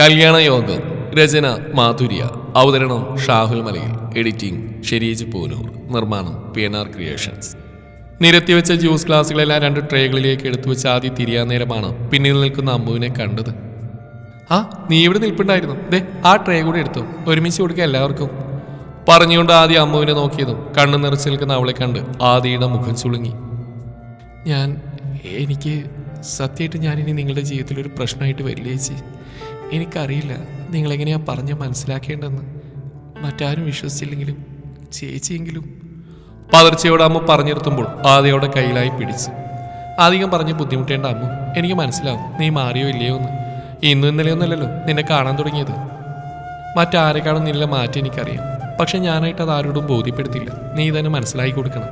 കല്യാണ യോഗം രചന മാധുര്യ അവതരണം ഷാഹുൽ മലയിൽ എഡിറ്റിംഗ് ഷെരീജ് പൂനൂർ നിർമ്മാണം പി എൻ ആർ ക്രിയേഷൻസ്. നിരത്തിവെച്ച ജ്യൂസ് ഗ്ലാസുകളെല്ലാം രണ്ട് ട്രേകളിലേക്ക് എടുത്തു വെച്ച് ആദ്യം തിരിയാൻ നേരമാണ് പിന്നിൽ നിൽക്കുന്ന അമ്മുവിനെ കണ്ടത്. ആ നീ ഇവിടെ നിൽപ്പുണ്ടായിരുന്നു. ദേ ആ ട്രേ കൂടെ എടുത്തു. ഒരുമിച്ച് കൊടുക്കുക എല്ലാവർക്കും. പറഞ്ഞുകൊണ്ട് ആദ്യം അമ്മുവിനെ നോക്കിയതും കണ്ണു നിറച്ച് നിൽക്കുന്ന അവളെ കണ്ട് ആദിയുടെ മുഖം ചുളുങ്ങി. ഞാൻ എനിക്ക് സത്യമായിട്ട് ഞാനിനി നിങ്ങളുടെ ജീവിതത്തിൽ ഒരു പ്രശ്നമായിട്ട് വരില്ല ചേച്ചി? എനിക്കറിയില്ല നിങ്ങളെങ്ങനെയാ പറഞ്ഞ് മനസ്സിലാക്കേണ്ടെന്ന് മറ്റാരും വിശ്വസിച്ചില്ലെങ്കിലും ചേച്ചിയെങ്കിലും. പതർച്ചയോട് അമ്മ പറഞ്ഞിരുത്തുമ്പോൾ ആദ്യയോടെ കയ്യിലായി പിടിച്ച്. അധികം പറഞ്ഞ് ബുദ്ധിമുട്ടേണ്ട അമ്മ എനിക്ക് മനസ്സിലാവും നീ മാറിയോ ഇല്ലയോ എന്ന്. ഇന്നും ഇന്നലെയൊന്നല്ലല്ലോ നിന്നെ കാണാൻ തുടങ്ങിയത്. മറ്റാരെക്കാളും നിന്നെ മാറ്റി എനിക്കറിയാം. പക്ഷെ ഞാനായിട്ട് അത് ആരോടും ബോധ്യപ്പെടുത്തില്ല. നീ തന്നെ മനസ്സിലാക്കി കൊടുക്കണം.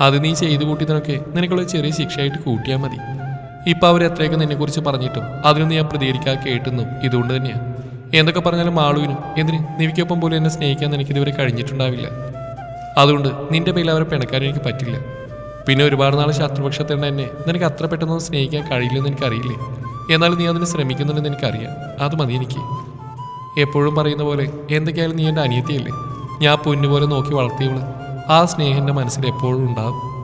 അത് നീ ചെയ്തു കൂട്ടിയതിനൊക്കെ നിനക്കുള്ള ചെറിയ ശിക്ഷയായിട്ട് കൂട്ടിയാൽ മതി. ഇപ്പൊ അവർ എത്രയൊക്കെ നിന്നെക്കുറിച്ച് പറഞ്ഞിട്ടും അതിനൊന്നും ഞാൻ പ്രതികരിക്കാൻ കേട്ടുന്നു. ഇതുകൊണ്ട് തന്നെയാ എന്തൊക്കെ പറഞ്ഞാലും ആളുവിനും എന്തിന് നിവിക്കൊപ്പം പോലും എന്നെ സ്നേഹിക്കാൻ എനിക്ക് ഇതുവരെ കഴിഞ്ഞിട്ടുണ്ടാവില്ല. അതുകൊണ്ട് നിന്റെ പേരിൽ അവരെ പിണക്കാൻ എനിക്ക് പറ്റില്ല. പിന്നെ ഒരുപാട് നാൾ ശത്രുപക്ഷത്തേണ്ട എന്നെ നിനക്ക് അത്ര പെട്ടെന്നൊന്നും സ്നേഹിക്കാൻ കഴിയില്ലെന്ന് എനിക്കറിയില്ലേ? എന്നാലും നീ അതിന് ശ്രമിക്കുന്നുണ്ടെന്ന് എനിക്കറിയാം. അത് മതി എനിക്ക്. എപ്പോഴും പറയുന്ന പോലെ എന്തൊക്കെയായാലും നീ എന്റെ അനിയത്തിയല്ലേ? ഞാൻ പൊന്നുപോലെ നോക്കി വളർത്തിയവൾ. ആ സ്നേഹം എന്റെ മനസ്സിൽ എപ്പോഴും ഉണ്ടാവും.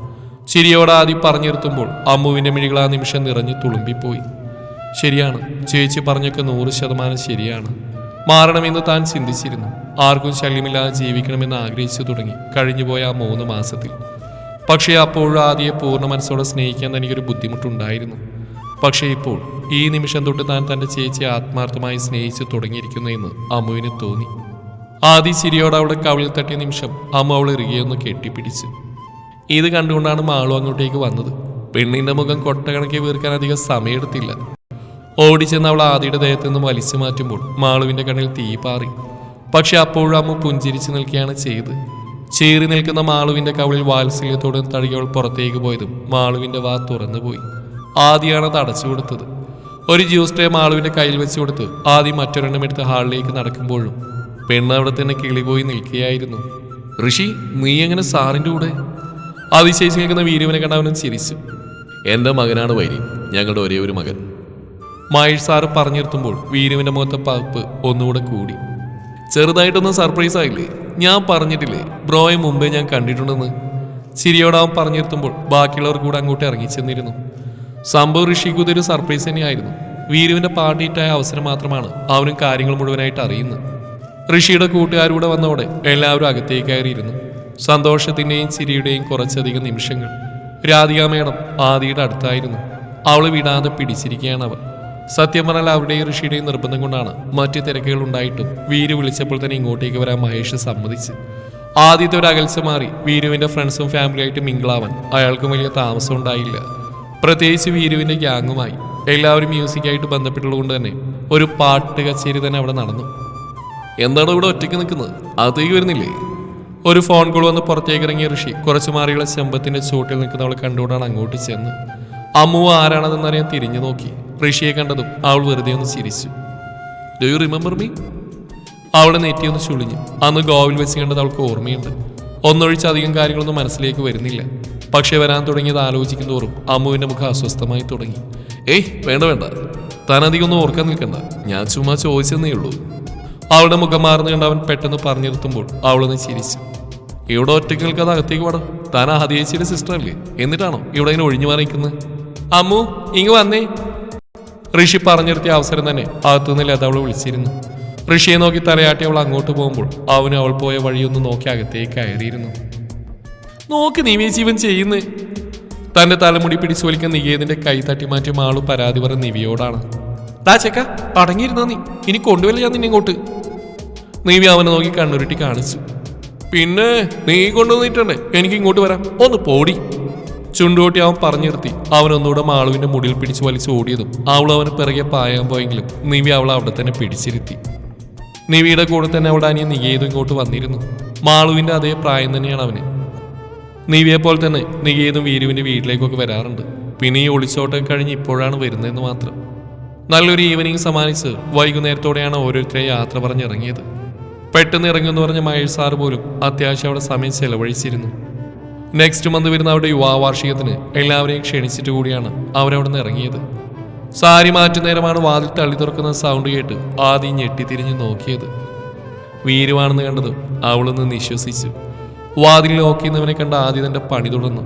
ചിരിയോടെ പറഞ്ഞു പറഞ്ഞിരുത്തുമ്പോൾ അമ്മുവിന്റെ മിഴികൾ ആ നിമിഷം നിറഞ്ഞു തുളുമ്പിപ്പോയി. ശരിയാണ് ചേച്ചി പറഞ്ഞൊക്കെ നൂറ് ശതമാനം ശരിയാണ്. മാറണമെന്ന് താൻ ചിന്തിച്ചിരുന്നു. ആർക്കും ശല്യമില്ലാതെ ജീവിക്കണമെന്ന് ആഗ്രഹിച്ചു തുടങ്ങി കഴിഞ്ഞുപോയ ആ മൂന്ന് മാസത്തിൽ. പക്ഷേ അപ്പോഴും ആദിയെ പൂർണ മനസ്സോടെ സ്നേഹിക്കാൻ തനിക്കൊരു ബുദ്ധിമുട്ടുണ്ടായിരുന്നു. പക്ഷേ ഇപ്പോൾ ഈ നിമിഷം തൊട്ട് താൻ തന്റെ ചേച്ചിയെ ആത്മാർത്ഥമായി സ്നേഹിച്ചു തുടങ്ങിയിരിക്കുന്നു എന്ന് അമ്മുവിന് തോന്നി. ആദി ചിരിയോടെ അവളുടെ കവിളിൽ തട്ടിയ നിമിഷം അമ്മ അവൾ ഇറുകിയൊന്ന് കെട്ടിപ്പിടിച്ചു. ഇത് കണ്ടുകൊണ്ടാണ് മാളു അങ്ങോട്ടേക്ക് വന്നത്. പെണ്ണിന്റെ മുഖം കൊട്ടകണക്കി വീർക്കാൻ അധികം സമയമെടുത്തില്ല ഓടിച്ചെന്ന് അവൾ ആദിയുടെ ദേഹത്ത് നിന്ന് വലിച്ചു മാറ്റുമ്പോൾ മാളുവിന്റെ കണ്ണിൽ തീ പാറി. പക്ഷെ അപ്പോഴും അമ്മ പുഞ്ചിരിച്ചു നിൽക്കുകയാണ് ചെയ്ത്. ചേറി നിൽക്കുന്ന മാളുവിന്റെ കവളിൽ വാത്സല്യത്തോടെ തഴുകിയവൾ പുറത്തേക്ക് പോയതും മാളുവിന്റെ വാ തുറന്നുപോയി ആദ്യമാണ് അത് അടച്ചു കൊടുത്തത്. ഒരു ജ്യൂസ് ട്രേ മാളുവിന്റെ കയ്യിൽ വെച്ച് കൊടുത്ത് ആദ്യം മറ്റൊരെണ്ണം എടുത്ത് ഹാളിലേക്ക് നടക്കുമ്പോഴും പെണ്ണ് അവിടെ തന്നെ കിളിപോയി നിൽക്കുകയായിരുന്നു. ഋഷി നീ എങ്ങനെ സാറിന്റെ കൂടെ? അതിശയിച്ച് നിൽക്കുന്ന വീരുവിനെ കണ്ടവനും ചിരിച്ചു. എന്റെ മകനാണ് വൈരി. ഞങ്ങളുടെ ഒരേ ഒരു മകൻ. മഹേഷ് സാറ് പറഞ്ഞിരുത്തുമ്പോൾ വീരുവിന്റെ മുഖത്തെ പകപ്പ് ഒന്നുകൂടെ കൂടി. ചെറുതായിട്ടൊന്നും സർപ്രൈസ് ആയില്ലേ? ഞാൻ പറഞ്ഞിട്ടില്ലേ? ബ്രോയെ മുമ്പേ ഞാൻ കണ്ടിട്ടുണ്ടെന്ന്. ചിരിയോടെ അവൻ പറഞ്ഞിരുത്തുമ്പോൾ ബാക്കിയുള്ളവർ കൂടെ അങ്ങോട്ട് ഇറങ്ങിച്ചെന്നിരുന്നു സംഭവം ഋഷിക്ക് ഇതൊരു സർപ്രൈസ് തന്നെയായിരുന്നു. വീരുവിന്റെ പാർട്ടിയിട്ടായ അവസരം മാത്രമാണ് അവനും കാര്യങ്ങൾ മുഴുവനായിട്ട് അറിയുന്നത്. ഋഷിയുടെ കൂട്ടുകാരൂടെ വന്നതോടെ എല്ലാവരും അകത്തേക്ക് കയറിയിരുന്നു. സന്തോഷത്തിന്റെയും ചിരിയുടെയും കുറച്ചധികം നിമിഷങ്ങൾ. രാധിക മേഡം ആദിയുടെ അടുത്തായിരുന്നു. അവൾ വിടാതെ പിടിച്ചിരിക്കുകയാണ് അവർ സത്യം പറഞ്ഞാൽ അവരുടെയും ഋഷിയുടെയും നിർബന്ധം കൊണ്ടാണ് മറ്റ് തിരക്കുകൾ ഉണ്ടായിട്ടും വീര് വിളിച്ചപ്പോൾ തന്നെ ഇങ്ങോട്ടേക്ക് വരാൻ മഹേഷ് സമ്മതിച്ച്. ആദ്യത്തെ ഒരു അകൽച്ച മാറി വീരുവിന്റെ ഫ്രണ്ട്സും ഫാമിലിയായിട്ട് മിങ്കിളാവാൻ അയാൾക്കും വലിയ താമസം ഉണ്ടായില്ല. പ്രത്യേകിച്ച് വീരുവിന്റെ ഗ്യാങ്ങുമായി എല്ലാവരും മ്യൂസിക്കായിട്ട് ബന്ധപ്പെട്ടുള്ളതുകൊണ്ട് തന്നെ ഒരു പാട്ട് കച്ചേരി തന്നെ അവിടെ നടന്നു. എന്താണ് ഇവിടെ ഒറ്റയ്ക്ക് നിൽക്കുന്നത്? അതേക്ക് വരുന്നില്ലേ? ഒരു ഫോൺ കോൾ വന്ന് പുറത്തേക്ക് ഇറങ്ങിയ ഋഷി. കുറച്ചു മാറിയുള്ള ചെമ്പത്തിന്റെ ചൂട്ടിൽ നിൽക്കുന്നവൾ കണ്ടുകൊണ്ടാണ് അങ്ങോട്ട് ചെന്ന്. അമ്മു ആരാണെന്നറിയാൻ തിരിഞ്ഞു നോക്കി. ഋഷിയെ കണ്ടതും അവൾ വെറുതെ ഒന്ന് ചിരിച്ചു. ഡു യു റിമെമ്പർ മീ അവളെ നെറ്റിയൊന്ന് ചുളിഞ്ഞു. അന്ന് ഗോവിൽ വെച്ച് കണ്ടത് അവൾക്ക് ഓർമ്മയുണ്ട്. ഒന്നൊഴിച്ച് അധികം കാര്യങ്ങളൊന്നും മനസ്സിലേക്ക് വരുന്നില്ല. പക്ഷേ വരാൻ തുടങ്ങിയത് ആലോചിക്കും തോറും അമ്മുവിന്റെ മുഖം അസ്വസ്ഥമായി തുടങ്ങി. ഏയ് വേണ്ട വേണ്ട. താൻ അധികം ഒന്നും ഓർക്കാൻ നിൽക്കണ്ട. ഞാൻ ചുമ്മാ ചോദിച്ചെന്നേ ഉള്ളൂ. അവളുടെ മുഖം മാറുന്ന കണ്ട് അവൻ പെട്ടെന്ന് പറഞ്ഞിരുത്തുമ്പോൾ അവളൊന്ന് ചിരിച്ചു. ഇവിടെ ഒറ്റയ്ക്ക് നിൽക്കാതെ അകത്തേക്ക് പാടും. താൻ ആദിയേച്ചിയുടെ സിസ്റ്റർ അല്ലേ? എന്നിട്ടാണോ ഇവിടെ ഇങ്ങനെ ഒഴിഞ്ഞു മാറിക്കുന്നത് അമ്മു ഇങ്ങ് വന്നേ. ഋഷി പറഞ്ഞു അവസരം തന്നെ അകത്തുനിന്ന് ലത അവൾ വിളിച്ചിരുന്നു. ഋഷിയെ നോക്കി തലയാട്ടി അവൾ അങ്ങോട്ട് പോകുമ്പോൾ അവന് അവൾ പോയ വഴിയൊന്ന് നോക്കി അകത്തേക്ക് കയറിയിരുന്നു. നോക്ക് നീ ജീവൻ ചെയ്യുന്നു. തന്റെ തലമുടി പിടിച്ചു വലിക്കാൻ നികേതിന്റെ കൈ തട്ടി മാറ്റി മാളു പരാതി പറഞ്ഞ നിവിയോടാണ്. ദാ ചെക്ക അടങ്ങിയിരുന്നാ നീ? ഇനി കൊണ്ടുവല്ല ഞാൻ നിന്നെ ഇങ്ങോട്ട്. നീവി അവനെ നോക്കി കണ്ണുരുട്ടി കാണിച്ചു. പിന്നെ നീ കൊണ്ടുവന്നിട്ടണ്ടേ എനിക്ക് ഇങ്ങോട്ട് വരാം. ഒന്ന് പോടി. ചുണ്ടുകൊട്ടി അവൻ പറഞ്ഞു നിർത്തി. അവനൊന്നുകൂടെ മാളുവിന്റെ മുടിയിൽ പിടിച്ച് വലിച്ചു ഓടിയതും അവൾ അവന് പിറകെ പായാൻ പോയെങ്കിലും നിവി അവൾ അവിടെ തന്നെ പിടിച്ചിരുത്തി. നിവിയുടെ കൂടെ തന്നെ അവളുടെ അനിയൻ നികേതും ഇങ്ങോട്ട് വന്നിരുന്നു. മാളുവിന്റെ അതേ പ്രായം തന്നെയാണ് അവന്. നിവിയെ പോലെ തന്നെ നികേതും വീരുവിന്റെ വീട്ടിലേക്കൊക്കെ വരാറുണ്ട്. പിന്നെ ഈ ഒളിച്ചോട്ടം കഴിഞ്ഞ് ഇപ്പോഴാണ് വരുന്നതെന്ന് മാത്രം. നല്ലൊരു ഈവനിങ് സമ്മാനിച്ച് വൈകുന്നേരത്തോടെയാണ് ഓരോരുത്തരെ യാത്ര പറഞ്ഞിറങ്ങിയത്. പെട്ടെന്ന് ഇറങ്ങുമെന്ന് പറഞ്ഞ മഹേഷ് സാർ പോലും അത്യാവശ്യം അവിടെ സമയം ചെലവഴിച്ചിരുന്നു. നെക്സ്റ്റ് മന്ത് വരുന്ന അവരുടെ യുവാവാർഷികത്തിന് എല്ലാവരെയും ക്ഷണിച്ചിട്ട് കൂടിയാണ് അവരവിടെ നിന്ന് ഇറങ്ങിയത്. സാരി മാറ്റു നേരമാണ് വാതിൽ തള്ളി തുറക്കുന്ന സൗണ്ട് കേട്ട് ആദ്യം ഞെട്ടിത്തിരിഞ്ഞ് നോക്കിയത്. വീരുവാണെന്ന് കണ്ടത് അവളൊന്ന് നിശ്വസിച്ചു. വാതിൽ നോക്കിയെന്നവനെ കണ്ട ആദ്യം തന്റെ പണി തുടർന്നു.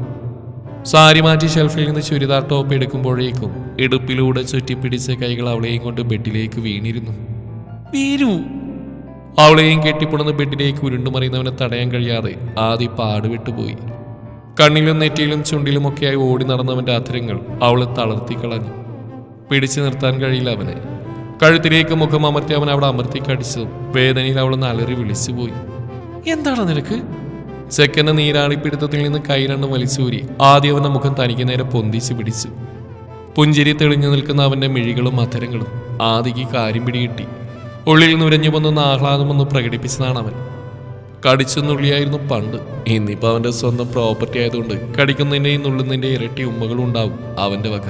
സാരി മാറ്റി ഷെൽഫിൽ നിന്ന് ചുരിദാർ ടോപ്പ് എടുക്കുമ്പോഴേക്കും ഇടുപ്പിലൂടെ ചുറ്റിപ്പിടിച്ച കൈകൾ അവളെയും കൊണ്ട് ബെഡിലേക്ക് വീണിരുന്നു. വീരു അവളെയും കെട്ടിപ്പുണന്ന് ബെഡിലേക്ക് ഉരുണ്ടുമറിയുന്നവനെ തടയാൻ കഴിയാതെ ആദ്യ പാടുവിട്ടുപോയി കണ്ണിലും നെറ്റിയിലും ചുണ്ടിലുമൊക്കെയായി ഓടി നടന്നവന്റെ അധരങ്ങൾ അവളെ തളർത്തി കളഞ്ഞു. പിടിച്ചു നിർത്താൻ കഴിയില്ല അവനെ. കഴുത്തിലേക്ക് മുഖം അമർത്തി അവൻ അവിടെ അമർത്തി കടിച്ചു. വേദനയിൽ അവൾ അലറി വിളിച്ചുപോയി എന്താണ് നിനക്ക്? ചെക്കന്റെ നീരാളിപ്പിടുത്തത്തിൽ നിന്ന് കൈ രണ്ടും വലിച്ചൂരി ആദ്യം അവന്റെ മുഖം തനിക്ക് നേരെ പൊന്തിച്ചു പിടിച്ചു. പുഞ്ചിരി തെളിഞ്ഞു നിൽക്കുന്ന അവന്റെ മിഴികളും അധരങ്ങളും ആദിക്ക് കാര്യം പിടികിട്ടി. ഉള്ളിൽ നുരഞ്ഞു വന്നൊന്ന് ആഹ്ലാദമൊന്ന് പ്രകടിപ്പിച്ചതാണ് അവൻ. കടിച്ചെന്നുള്ളിയായിരുന്നു പണ്ട്. ഇന്നിപ്പോൾ അവന്റെ സ്വന്തം പ്രോപ്പർട്ടി ആയതുകൊണ്ട് കടിക്കുന്നതിന്റെയും നുള്ളുന്നതിന്റെയും ഇരട്ടി ഉമ്മകളും ഉണ്ടാവും അവന്റെ വക.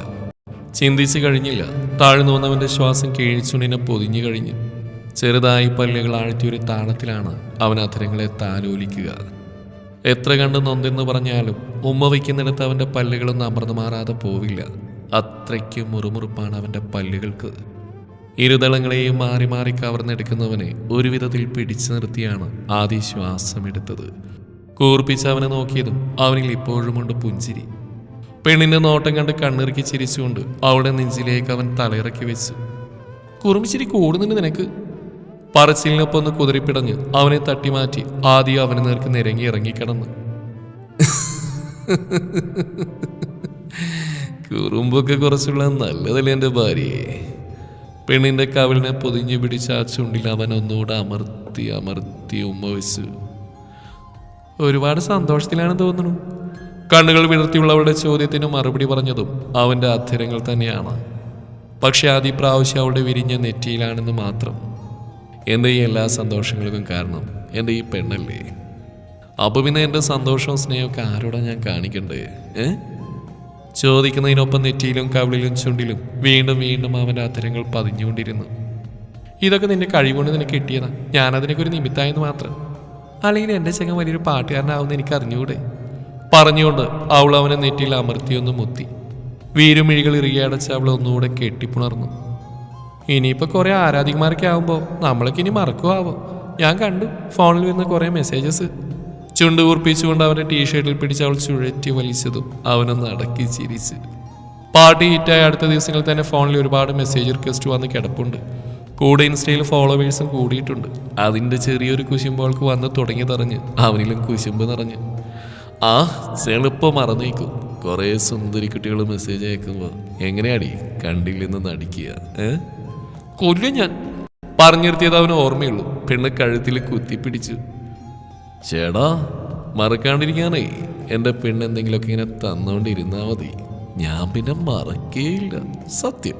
ചിന്തിച്ചു കഴിഞ്ഞില്ല. താഴ്ന്നു വന്നവന്റെ ശ്വാസം കീഴിച്ചുണ്ടിനെ പൊതിഞ്ഞു കഴിഞ്ഞു. ചെറുതായി പല്ലുകൾ ആഴ്ത്തിയൊരു താളത്തിലാണ് അവൻ അധരങ്ങളെ താലോലിക്കുക. എത്ര കണ്ട് നൊന്തെന്ന് പറഞ്ഞാലും ഉമ്മ വയ്ക്കുന്നിടത്ത് അവന്റെ പല്ലുകളൊന്നും അമർന്നു മാറാതെ പോവില്ല. അത്രയ്ക്ക് മുറുമുറുപ്പാണ് അവന്റെ പല്ലുകൾക്ക്. ഇരുതളങ്ങളെയും മാറി മാറി കവർന്നെടുക്കുന്നവനെ ഒരുവിധത്തിൽ പിടിച്ചു നിർത്തിയാണ് ആദ്യ ശ്വാസമെടുത്തത് കൂർപ്പിച്ച് അവനെ നോക്കിയതും അവനിൽ ഇപ്പോഴുമുണ്ട് പുഞ്ചിരി. പെണ്ണിന്റെ നോട്ടം കണ്ട് കണ്ണിറുക്കി ചിരിച്ചുകൊണ്ട് അവളുടെ നെഞ്ചിലേക്ക് അവൻ തലയിറക്കി വെച്ചു. കുറുമിച്ചിരി കൂടുന്നുണ്ട് നിനക്ക്? പറച്ചിലിനൊപ്പം ഒന്ന് കുതിരിപ്പിടഞ്ഞ് അവനെ തട്ടിമാറ്റി ആദ്യം അവന് നേർക്ക് നിരങ്ങി ഇറങ്ങിക്കിടന്ന്. കുറുമ്പൊക്കെ കുറച്ചുള്ള നല്ലതല്ലേ എന്റെ ഭാര്യയെ പെണ്ണിന്റെ കവിളിനെ പൊതിഞ്ഞു പിടിച്ച ആ ചുണ്ടിൽ അവൻ ഒന്നുകൂടെ അമർത്തി അമർത്തി ഉമ്മ വെച്ചു. ഒരുപാട് സന്തോഷത്തിലാണ് തോന്നുന്നു. കണ്ണുകൾ വിടർത്തിയുള്ളവളുടെ ചോദ്യത്തിന് മറുപടി പറഞ്ഞതും അവന്റെ അധരങ്ങൾ തന്നെയാണ്. പക്ഷെ ആദ്യ പ്രാവശ്യം അവളുടെ വിരിഞ്ഞ നെറ്റിയിലാണെന്ന് മാത്രം. എന്റെ ഈ എല്ലാ സന്തോഷങ്ങൾക്കും കാരണം എന്റെ ഈ പെണ്ണല്ലേ? അപ്പൊ പിന്നെ എന്റെ സന്തോഷവും സ്നേഹമൊക്കെ ആരോടാ ഞാൻ കാണിക്കണ്ടേ? ഏ? ചോദിക്കുന്നതിനൊപ്പം നെറ്റിയിലും കവിളിലും ചുണ്ടിലും വീണ്ടും വീണ്ടും അവന്റെ അധരങ്ങൾ പതിഞ്ഞുകൊണ്ടിരുന്നു. ഇതൊക്കെ നിന്റെ കഴിവുകൊണ്ട് നിനക്ക് കിട്ടിയതാ. ഞാനതിനൊക്കെ നിമിത്തായെന്ന് മാത്രം. അല്ലെങ്കിൽ എന്റെ ചെങ്ങൻ വലിയൊരു പാട്ടുകാരനാവുന്ന എനിക്ക് അറിഞ്ഞുകൂടെ പറഞ്ഞുകൊണ്ട് അവൾ അവനെ നെറ്റിയിൽ അമർത്തിയൊന്ന് മുത്തി. വീരുമിഴികൾ ഇറുകിയടച്ച് അവൾ ഒന്നുകൂടെ കെട്ടിപ്പുണർന്നു. ഇനിയിപ്പോൾ കുറേ ആരാധികമാരൊക്കെ ആവുമ്പോൾ നമ്മളൊക്കെ ഇനി മറക്കുമാവോ ഞാൻ കണ്ടു ഫോണിൽ വരുന്ന കുറേ മെസ്സേജസ് ചുണ്ട് കൂർപ്പിച്ചുകൊണ്ട് അവന്റെ ടീഷർട്ടിൽ പിടിച്ച് അവൾ ചുഴറ്റി വലിച്ചതും അവനൊന്ന് അടക്കി ചിരിച്ച്. പാർട്ടി ഹിറ്റായ അടുത്ത ദിവസങ്ങളിൽ തന്നെ ഫോണിൽ ഒരുപാട് മെസ്സേജ് റിക്വസ്റ്റ് വന്ന് കിടപ്പുണ്ട്. കൂടെ ഇൻസ്റ്റയിൽ ഫോളോവേഴ്സും കൂടിയിട്ടുണ്ട്. അതിന്റെ ചെറിയൊരു കുശുമ്പോൾക്ക് വന്ന് തുടങ്ങി തറഞ്ഞ് അവനിലും കുശുമ്പ് നിറഞ്ഞ്. ആ ചെളുപ്പം മറന്നേക്കും. കുറേ സുന്ദരി കുട്ടികൾ മെസ്സേജ് അയക്കുമ്പോൾ എങ്ങനെയാടി? കണ്ടില്ലെന്ന് നടിക്കുക? ഏ? കൊല്ലും ഞാൻ. പറഞ്ഞു അവന് ഓർമ്മയുള്ളൂ. പെണ്ണ് കഴുത്തിൽ കുത്തിപ്പിടിച്ചു. ചേടാ മറക്കാണ്ടിരിക്കാനേ. എന്റെ പെണ്ണ് എന്തെങ്കിലുമൊക്കെ ഇങ്ങനെ തന്നുകൊണ്ടിരുന്നാ മതി. ഞാൻ പിന്നെ മറക്കേയില്ല. സത്യം.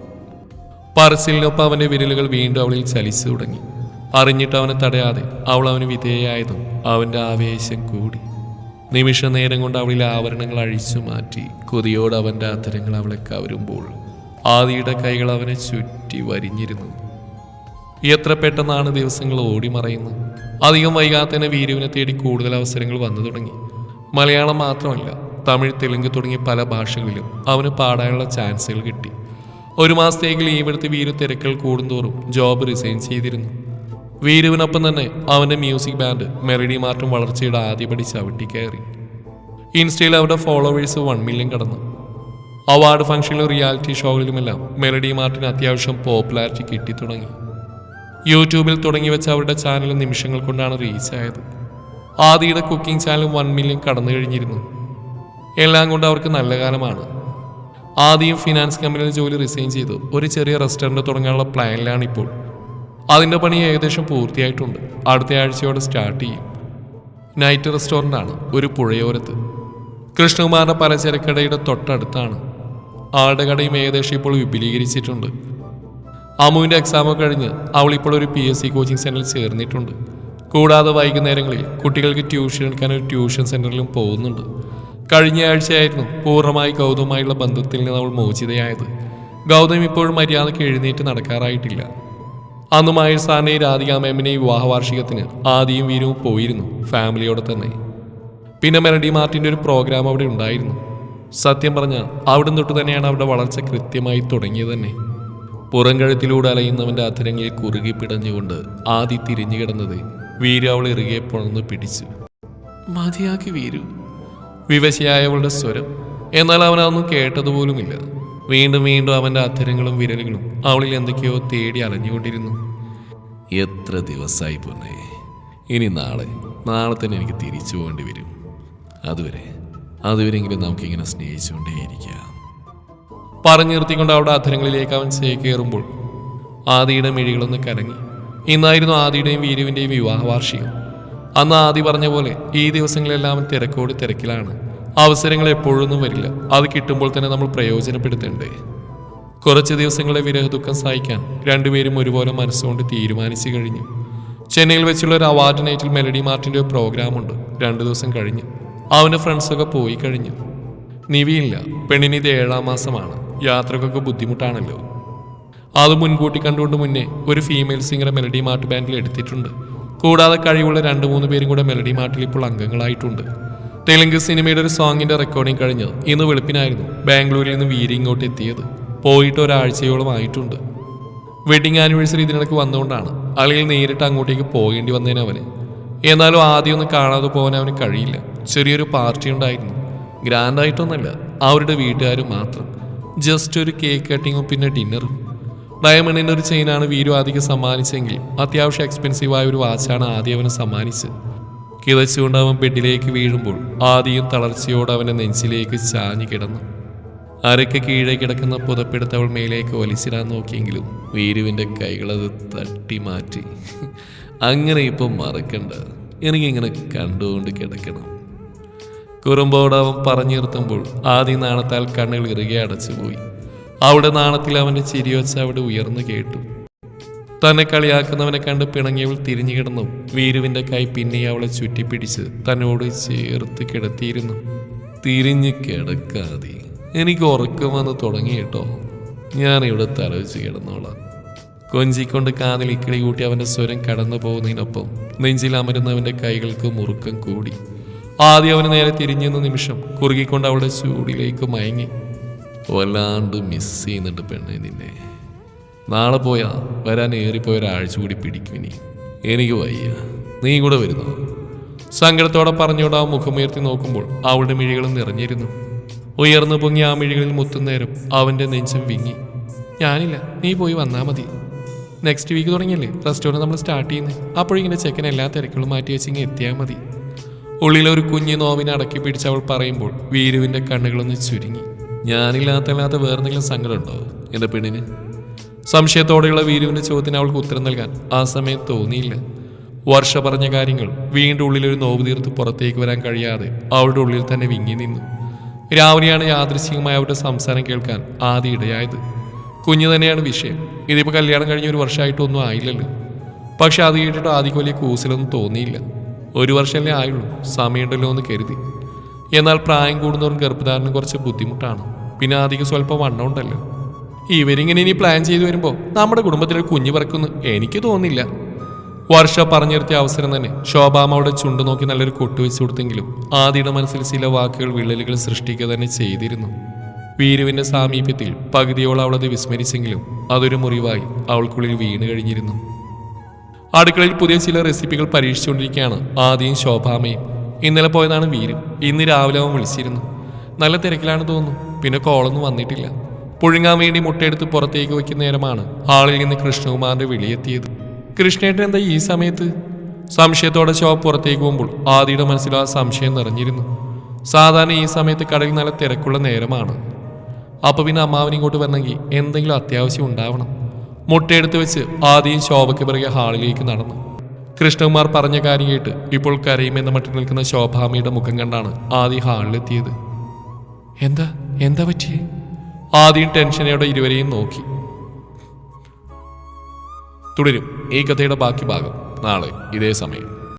പറസിലിനൊപ്പം അവന്റെ വിരലുകൾ വീണ്ടും അവളിൽ ചലിച്ചു തുടങ്ങി. അറിഞ്ഞിട്ട് അവനെ തടയാതെ അവൾ അവന് വിധേയായതും അവന്റെ ആവേശം കൂടി. നിമിഷ നേരം കൊണ്ട് അവളിലെ ആവരണങ്ങൾ അഴിച്ചു മാറ്റി കൊതിയോട് അവന്റെ അത്തരങ്ങൾ അവളെ കവരുമ്പോൾ ആദിയുടെ കൈകൾ അവനെ ചുറ്റി വരിഞ്ഞിരുന്നു. എത്ര പെട്ടെന്നാണ് ദിവസങ്ങൾ ഓടി മറയുന്നത് അധികം വൈകാതെ തന്നെ വീരുവിനെ തേടി കൂടുതൽ അവസരങ്ങൾ വന്നു തുടങ്ങി. മലയാളം മാത്രമല്ല തമിഴ് തെലുങ്ക് തുടങ്ങിയ പല ഭാഷകളിലും അവന് പാടാനുള്ള ചാൻസുകൾ കിട്ടി. ഒരു മാസത്തേക്ക് ലീവെടുത്ത് വീരു തിരക്കുകൾ കൂടുന്തോറും ജോബ് റിസൈൻ ചെയ്തിരുന്നു. വീരുവിനൊപ്പം തന്നെ അവന്റെ മ്യൂസിക് ബാൻഡ് മെലഡി മാർട്ടും വളർച്ചയുടെ ആദ്യപടി ചവിട്ടി കയറി. ഇൻസ്റ്റയിൽ അവരുടെ ഫോളോവേഴ്സ് വൺ മില്യൺ കടന്നു. അവാർഡ് ഫംഗ്ഷനിലും റിയാലിറ്റി ഷോകളിലുമെല്ലാം മെലഡി മാർട്ടിന് അത്യാവശ്യം പോപ്പുലാരിറ്റി കിട്ടിത്തുടങ്ങി യൂട്യൂബിൽ തുടങ്ങി വെച്ച അവരുടെ ചാനൽ നിമിഷങ്ങൾ കൊണ്ടാണ് റീച്ച് ആയത്. ആദിയുടെ കുക്കിംഗ് ചാനൽ വൺ മില്യൺ കടന്നു കഴിഞ്ഞിരുന്നു. എല്ലാം കൊണ്ട് അവർക്ക് നല്ല കാലമാണ്. ആദ്യം ഫിനാൻസ് കമ്പനിയിൽ ജോലി റിസൈൻ ചെയ്തു. ഒരു ചെറിയ റെസ്റ്റോറന്റ് തുടങ്ങാനുള്ള പ്ലാനിലാണ് ഇപ്പോൾ. അതിന്റെ പണി ഏകദേശം പൂർത്തിയായിട്ടുണ്ട്. അടുത്ത ആഴ്ചയോടെ സ്റ്റാർട്ട് ചെയ്യും. നൈറ്റ് റെസ്റ്റോറന്റ് ആണ് ഒരു പുഴയോരത്ത്. കൃഷ്ണകുമാറിന്റെ പലചരക്കടയുടെ തൊട്ടടുത്താണ്. ആളുടെ കടയും ഏകദേശം ഇപ്പോൾ വിപുലീകരിച്ചിട്ടുണ്ട്. അമ്മുവിന്റെ എക്സാമൊക്കെ കഴിഞ്ഞ് അവൾ ഇപ്പോൾ ഒരു പി എസ് സി കോച്ചിങ് സെന്ററിൽ ചേർന്നിട്ടുണ്ട്. കൂടാതെ വൈകുന്നേരങ്ങളിൽ കുട്ടികൾക്ക് ട്യൂഷൻ എടുക്കാൻ ഒരു ട്യൂഷൻ സെന്ററിലും പോകുന്നുണ്ട്. കഴിഞ്ഞ ആഴ്ചയായിരുന്നു പൂർണമായി ഗൗതവുമായുള്ള ബന്ധത്തിൽ നിന്ന് അവൾ മോചിതയായത്. ഗൗതം ഇപ്പോഴും മര്യാദയ്ക്ക് എഴുന്നേറ്റ് നടക്കാറായിട്ടില്ല. അന്ന് സാറിനെയും രാധിക മേമിനെ വിവാഹ വാർഷികത്തിന് ആദ്യം വീരവും പോയിരുന്നു ഫാമിലിയോടെ തന്നെ. പിന്നെ മെലഡി മാർട്ടിന്റെ ഒരു പ്രോഗ്രാം അവിടെ ഉണ്ടായിരുന്നു. സത്യം പറഞ്ഞാൽ അവിടെ തൊട്ട് തന്നെയാണ് അവരുടെ വളർച്ച കൃത്യമായി തുടങ്ങിയത് തന്നെ. പുറംകഴുത്തിലൂടെ അലയുന്നവന്റെ അധരങ്ങളിൽ കുറുകി പിടഞ്ഞുകൊണ്ട് ആദി തിരിഞ്ഞു കിടന്നത് വീരു അവൾ ഇറുകെ പുണർന്ന് പിടിച്ചു. മതിയാക്കി വീരു. വിവശയായവളുടെ സ്വരം. എന്നാൽ അവൻ അതൊന്നും കേട്ടതുപോലുമില്ല. വീണ്ടും വീണ്ടും അവന്റെ അധരങ്ങളും വിരലുകളും അവളിൽ എന്തൊക്കെയോ തേടി അലഞ്ഞുകൊണ്ടിരുന്നു. എത്ര ദിവസമായി പൊന്നെ. ഇനി നാളെ നാളെ തന്നെ എനിക്ക് തിരിച്ചു പോകേണ്ടി വരും അതുവരെ അതുവരെങ്കിലും നമുക്കിങ്ങനെ സ്നേഹിച്ചുകൊണ്ടേയിരിക്കാം. പറഞ്ഞു നിർത്തിക്കൊണ്ട് അവിടെ അധരങ്ങളിലേക്ക് അവൻ ചേക്കേറുമ്പോൾ ആദിയുടെ മിഴികളൊന്ന് കരങ്ങി ഇന്നായിരുന്നു ആദിയുടെയും വീരുവിന്റെയും വിവാഹ വാർഷികം അന്ന് ആദി പറഞ്ഞ പോലെ ഈ ദിവസങ്ങളെല്ലാം തിരക്കോട് തിരക്കിലാണ്. അവസരങ്ങൾ എപ്പോഴൊന്നും വരില്ല. അത് കിട്ടുമ്പോൾ തന്നെ നമ്മൾ പ്രയോജനപ്പെടുത്തേണ്ടേ. കുറച്ച് ദിവസങ്ങളെ വിരഹ ദുഃഖം സഹിക്കാൻ രണ്ടുപേരും ഒരുപോലെ മനസ്സുകൊണ്ട് തീരുമാനിച്ചു കഴിഞ്ഞു. ചെന്നൈയിൽ വെച്ചുള്ള ഒരു അവാർഡ് നൈറ്റിൽ മെലഡി മാർട്ടിന്റെ ഒരു പ്രോഗ്രാമുണ്ട്. രണ്ടു ദിവസം കഴിഞ്ഞ്. അവന്റെ ഫ്രണ്ട്സൊക്കെ പോയി കഴിഞ്ഞു. നിവിയില്ല. പെണ്ണിന് ഇത് ഏഴാം മാസമാണ്. യാത്രക്കൊക്കെ ബുദ്ധിമുട്ടാണല്ലോ. അത് മുൻകൂട്ടി കണ്ടുകൊണ്ട് മുന്നേ ഒരു ഫീമെയിൽ സിംഗറെ മെലഡി മാർട്ട് ബാൻഡിൽ എടുത്തിട്ടുണ്ട്. കൂടാതെ കഴിവുള്ള രണ്ട് മൂന്ന് പേരും കൂടെ മെലഡി മാർട്ടിൽ ഇപ്പോൾ അംഗങ്ങളായിട്ടുണ്ട്. തെലുങ്ക് സിനിമയുടെ ഒരു സോങ്ങിന്റെ റെക്കോർഡിംഗ് കഴിഞ്ഞ് ഇന്ന് വെളുപ്പിനായിരുന്നു ബാംഗ്ലൂരിൽ നിന്ന് വീരി ഇങ്ങോട്ട് എത്തിയത്. പോയിട്ട് ഒരാഴ്ചയോളം ആയിട്ടുണ്ട്. വെഡിങ് ആനിവേഴ്സറി ഇതിനിടയ്ക്ക് വന്നുകൊണ്ടാണ് അല്ലെങ്കിൽ നേരിട്ട് അങ്ങോട്ടേക്ക് പോകേണ്ടി വന്നതിന് അവന് എന്നാലും ആദ്യം ഒന്ന് കാണാതെ പോകാൻ അവന് കഴിയില്ല. ചെറിയൊരു പാർട്ടി ഉണ്ടായിരുന്നു. ഗ്രാൻഡ് ആയിട്ടൊന്നല്ല അവരുടെ വീട്ടുകാർ മാത്രം. ജസ്റ്റ് ഒരു കേക്ക് കട്ടിങ്ങും പിന്നെ ഡിന്നറും ഡയമണ്ടിന്റെ ഒരു ചെയിനാണ് വീരു ആദ്യം സമ്മാനിച്ചെങ്കിൽ അത്യാവശ്യം എക്സ്പെൻസീവ് ആയ ഒരു വാച്ചാണ് ആദ്യം അവന് സമ്മാനിച്ചത്. കിതച്ചുകൊണ്ട് അവൻ ബെഡിലേക്ക് വീഴുമ്പോൾ ആദ്യം തളർച്ചയോടെ അവന്റെ നെഞ്ചിലേക്ക് ചാഞ്ഞു കിടന്നു. അരയ്ക്ക് കീഴെ കിടക്കുന്ന പുതപ്പെടുത്ത് അവൾ മേലേക്ക് വലിച്ചിടാൻ നോക്കിയെങ്കിലും വീരുവിന്റെ കൈകളത് തട്ടി മാറ്റി അങ്ങനെ ഇപ്പം മറക്കണ്ട. എനിക്കിങ്ങനെ കണ്ടുകൊണ്ട് കിടക്കണം. കുറുമ്പോട് അവൻ പറഞ്ഞു നിർത്തുമ്പോൾ ആദ്യ നാണത്താൽ കണ്ണുകൾ ഇറുകെ അടച്ചുപോയി അവിടെ നാണത്തിൽ അവന്റെ ചിരിയൊച്ച അവിടെ ഉയർന്നു കേട്ടു. തന്നെ കളിയാക്കുന്നവനെ കണ്ട് പിണങ്ങിയവൾ തിരിഞ്ഞു കിടന്നു. വീരുവിന്റെ കൈ പിന്നെ അവളെ ചുറ്റിപ്പിടിച്ച് തന്നോട് ചേർത്ത് കിടത്തിയിരുന്നു. തിരിഞ്ഞു കിടക്കാതെ. എനിക്ക് ഉറക്കം വന്ന് തുടങ്ങി കേട്ടോ. ഞാനിവിടെ തലവെച്ച് കിടന്നോളാം. കൊഞ്ചിക്കൊണ്ട് കാതിൽ ഇക്കിളി കൂട്ടി അവന്റെ സ്വരം കടന്നു പോകുന്നതിനൊപ്പം നെഞ്ചിൽ അമരുന്നവന്റെ കൈകൾക്ക് മുറുക്കം കൂടി. ആദ്യം അവന് നേരെ തിരിഞ്ഞെന്ന നിമിഷം കുറുകിക്കൊണ്ട് അവളുടെ ചൂടിലേക്ക് മയങ്ങി. വല്ലാണ്ട് മിസ് ചെയ്യുന്നുണ്ട് പെണ്ണെ നിന്നെ. നാളെ പോയാ വരാൻ ഏറിപ്പോയ ഒരാഴ്ച കൂടി പിടിക്കും ഇനി. എനിക്ക് വയ്യ. നീ കൂടെ വരുന്നോ? സങ്കടത്തോടെ പറഞ്ഞുകൊണ്ട് ആ മുഖമുയർത്തി നോക്കുമ്പോൾ അവളുടെ മിഴികളും നിറഞ്ഞിരുന്നു. ഉയർന്നു പൊങ്ങി ആ മിഴികളിൽ മുത്തുന്നേരം അവന്റെ നെഞ്ചം വിങ്ങി. ഞാനില്ല. നീ പോയി വന്നാൽ മതി. നെക്സ്റ്റ് വീക്ക് തുടങ്ങിയല്ലേ? റെസ്റ്റോറന്റ് നമ്മൾ സ്റ്റാർട്ട് ചെയ്യുന്നത് അപ്പോഴിങ്ങനെ ചെക്കൻ എല്ലാ തിരക്കുകളും മാറ്റി വെച്ച് ഇങ്ങനെ എത്തിയാൽ മതി. ഉള്ളിലൊരു കുഞ്ഞു നോവിനെ അടക്കി പിടിച്ച് അവൾ പറയുമ്പോൾ വീരുവിന്റെ കണ്ണുകളൊന്ന് ചുരുങ്ങി. ഞാനില്ലാത്തല്ലാത്ത വേറെന്തെങ്കിലും സങ്കടമുണ്ടോ എന്റെ പെണ്ണിന്? സംശയത്തോടെയുള്ള വീരുവിന്റെ ചോദ്യത്തിന് അവൾക്ക് ഉത്തരം നൽകാൻ ആ സമയം തോന്നിയില്ല. വർഷ പറഞ്ഞ കാര്യങ്ങൾ വീണ്ടും ഉള്ളിലൊരു നോവ് തീർത്ത് പുറത്തേക്ക് വരാൻ കഴിയാതെ അവളുടെ ഉള്ളിൽ തന്നെ വിങ്ങി നിന്നു. രാവിലെയാണ് യാദൃശ്ചികമായി അവരുടെ സംസാരം കേൾക്കാൻ ആദ്യ ഇടയായത്. കുഞ്ഞു തന്നെയാണ് വിഷയം. ഇതിപ്പോൾ കല്യാണം കഴിഞ്ഞ ഒരു വർഷമായിട്ടൊന്നും ആയില്ലല്ലോ. പക്ഷെ അത് കേട്ടിട്ട് ആദ്യം വലിയ കൂസിലൊന്നും തോന്നിയില്ല. ഒരു വർഷമല്ലേ ആയുള്ളൂ. സമയമുണ്ടല്ലോ എന്ന് കരുതി. എന്നാൽ പ്രായം കൂടുന്നവരും ഗർഭധാരണം കുറച്ച് ബുദ്ധിമുട്ടാണ്. പിന്നെ അധികം സ്വല്പം വണ്ണം ഉണ്ടല്ലോ. ഇവരിങ്ങനെ ഇനി പ്ലാൻ ചെയ്തു വരുമ്പോൾ നമ്മുടെ കുടുംബത്തിലൊരു കുഞ്ഞു പറക്കുന്നു എനിക്ക് തോന്നില്ല വർഷ പറഞ്ഞു അവസരം തന്നെ ശോഭാമ അവിടെ ചുണ്ടു നോക്കി നല്ലൊരു കൊട്ടു വെച്ച് കൊടുത്തെങ്കിലും ആദിയുടെ മനസ്സിൽ ചില വാക്കുകൾ വിള്ളലുകൾ സൃഷ്ടിക്കുക തന്നെ ചെയ്തിരുന്നു. വീരുവിന്റെ സാമീപ്യത്തിൽ പകുതിയോളം അവളത് വിസ്മരിച്ചെങ്കിലും അതൊരു മുറിവായി അവൾക്കുള്ളിൽ വീണ് കഴിഞ്ഞിരുന്നു. അടുക്കളയിൽ പുതിയ ചില റെസിപ്പികൾ പരീക്ഷിച്ചുകൊണ്ടിരിക്കുകയാണ്. ആദ്യം ശോഭാമയും. ഇന്നലെ പോയതാണ് വീരും ഇന്ന് രാവിലെ അവൻ വിളിച്ചിരുന്നു. നല്ല തിരക്കിലാണ് തോന്നുന്നു. പിന്നെ കോളൊന്നും വന്നിട്ടില്ല. പുഴുങ്ങാൻ വേണ്ടി മുട്ടയെടുത്ത് പുറത്തേക്ക് വയ്ക്കുന്ന നേരമാണ് ആളിൽ നിന്ന് കൃഷ്ണകുമാറിന്റെ വിളിയെത്തിയത്. കൃഷ്ണേട്ടൻ എന്താ ഈ സമയത്ത്? സംശയത്തോടെ ശോഭ പുറത്തേക്ക് പോകുമ്പോൾ ആദിയുടെ മനസ്സിൽ ആ സംശയം നിറഞ്ഞിരുന്നു. സാധാരണ ഈ സമയത്ത് കടയിൽ നല്ല തിരക്കുള്ള നേരമാണ്. അപ്പൊ പിന്നെ അമ്മാവൻ ഇങ്ങോട്ട് വരണമെങ്കിൽ എന്തെങ്കിലും അത്യാവശ്യം ഉണ്ടാവണം. മുട്ടയെടുത്ത് വെച്ച് ആദ്യം ശോഭയ്ക്ക് പിറകെ ഹാളിലേക്ക് നടന്നു. കൃഷ്ണകുമാർ പറഞ്ഞ കാര്യം കേട്ട് ഇപ്പോൾ കരയുമെന്ന മട്ടിൽ നിൽക്കുന്ന ശോഭാമിയുടെ മുഖം കണ്ടാണ് ആദ്യം ഹാളിലെത്തിയത്. എന്താ? എന്താ പറ്റിയേ? ആദ്യം ടെൻഷനോടെ ഇരുവരെയും നോക്കി. തുടരും ഈ കഥയുടെ ബാക്കി ഭാഗം നാളെ ഇതേ സമയം.